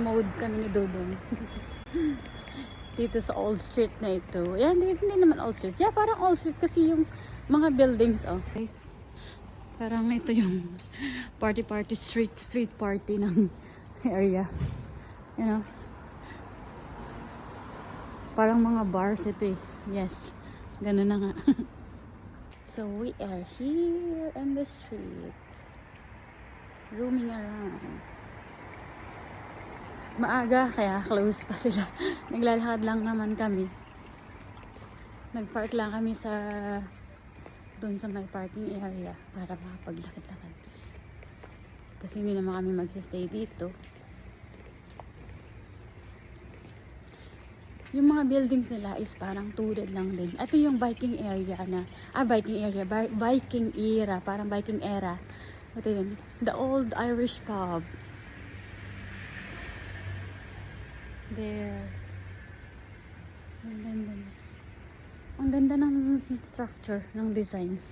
mode kami ni Dudong. dito sa Old Street na ito. Yan, hindi, hindi naman Old Street. Yeah, parang Old Street kasi yung mga buildings, oh. Guys, parang ito yung party-party street, street party ng area. You know? Parang mga bars ito eh. Yes. Ganun na nga. so, we are here on the street. Roaming around. Maaga, kaya close pa sila. Naglalakad lang naman kami. Nagpark lang kami sa doon sa may parking area para makapaglakad-lakad. Kasi hindi naman kami magsistay dito. Yung mga buildings nila is parang tulad lang din. Ito yung biking area na, ah, biking area, bi- biking era, parang biking era. Ito yun, the old Irish pub. There. Ang ganda. Ang ganda ng structure, ng design.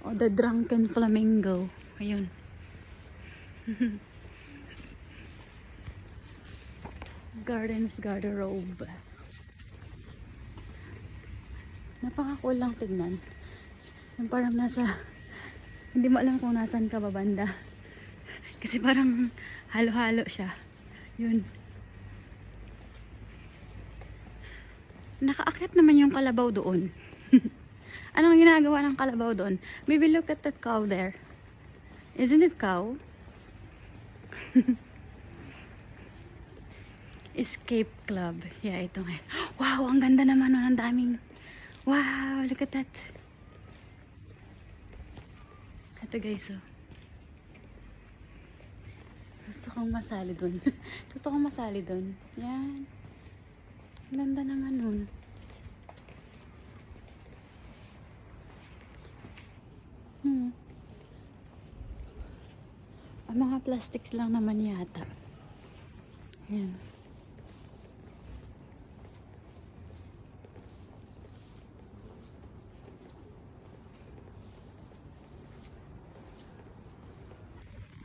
O, the drunken flamingo. Ayun. Gardens garderobe. Napaka-cool lang tignan. Yung parang nasa, hindi mo alam kung nasan ka babanda. Kasi parang halo-halo siya. Yun. Nakaakyat naman yung kalabaw doon. Anong ginagawa ng kalabaw doon? Maybe look at that cow there. Isn't it cow? Escape Club. Yeah, ito nga. Wow, ang ganda naman nun. Ang daming... Wow, look at that. Ito guys, oh. Gusto kong masali dun. Gusto kong masali dun. Yan. Ganda naman nun. Hmm. Ang mga plastics lang naman yata. Yan.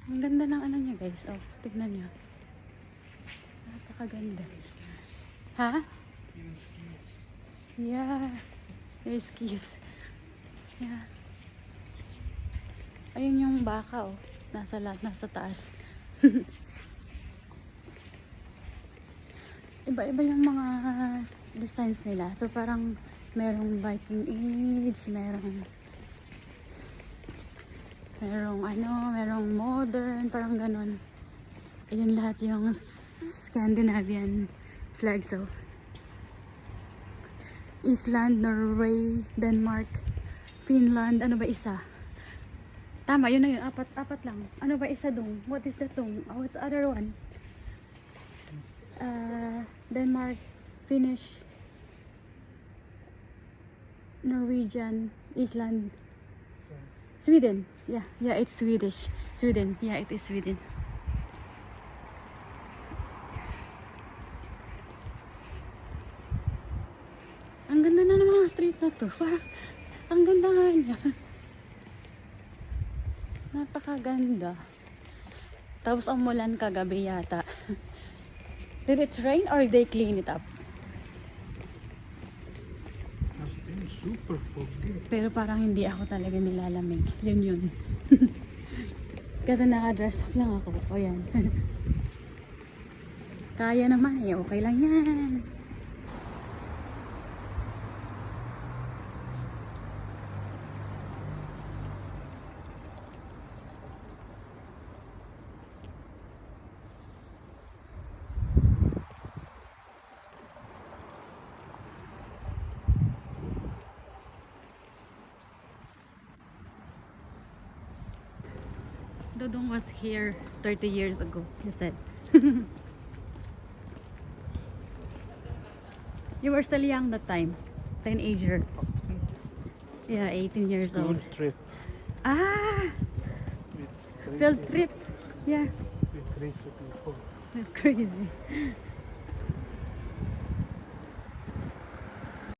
Ang ganda ng ano niya guys. Oh, tignan niyo. Napakaganda. Ha? Yeah. There's keys. Yeah. Ayun yung baka oh. Nasa lahat, nasa taas. Iba-iba yung mga designs nila. So parang merong Viking Age, merong merong ano, merong modern, parang ganon. Ayun lahat yung Scandinavian flag. So, Island, Norway, Denmark, Finland, ano ba isa? Tama, yun na yun. Apat, apat lang. Ano ba isa dong? What is that dong? Oh, what's the other one? Uh, Denmark, Finnish, Norwegian, Iceland, Sweden. Yeah, yeah, it's Swedish. Sweden. Yeah, it is Sweden. Ang ganda na street na to. Parang, ang ganda nga niya. Napakaganda. Tapos umulan kagabi yata. Did it rain or they clean it up? has been super foggy. Pero parang hindi ako talaga nilalamig. Yun yun. Kasi naka-dress up lang ako. O yan. Kaya naman eh. Okay lang yan. Dodong was here 30 years ago, he said. you were still young that time. Teenager. Yeah, 18 years School old. trip Ah! Field trip. Yeah, with crazy people. crazy.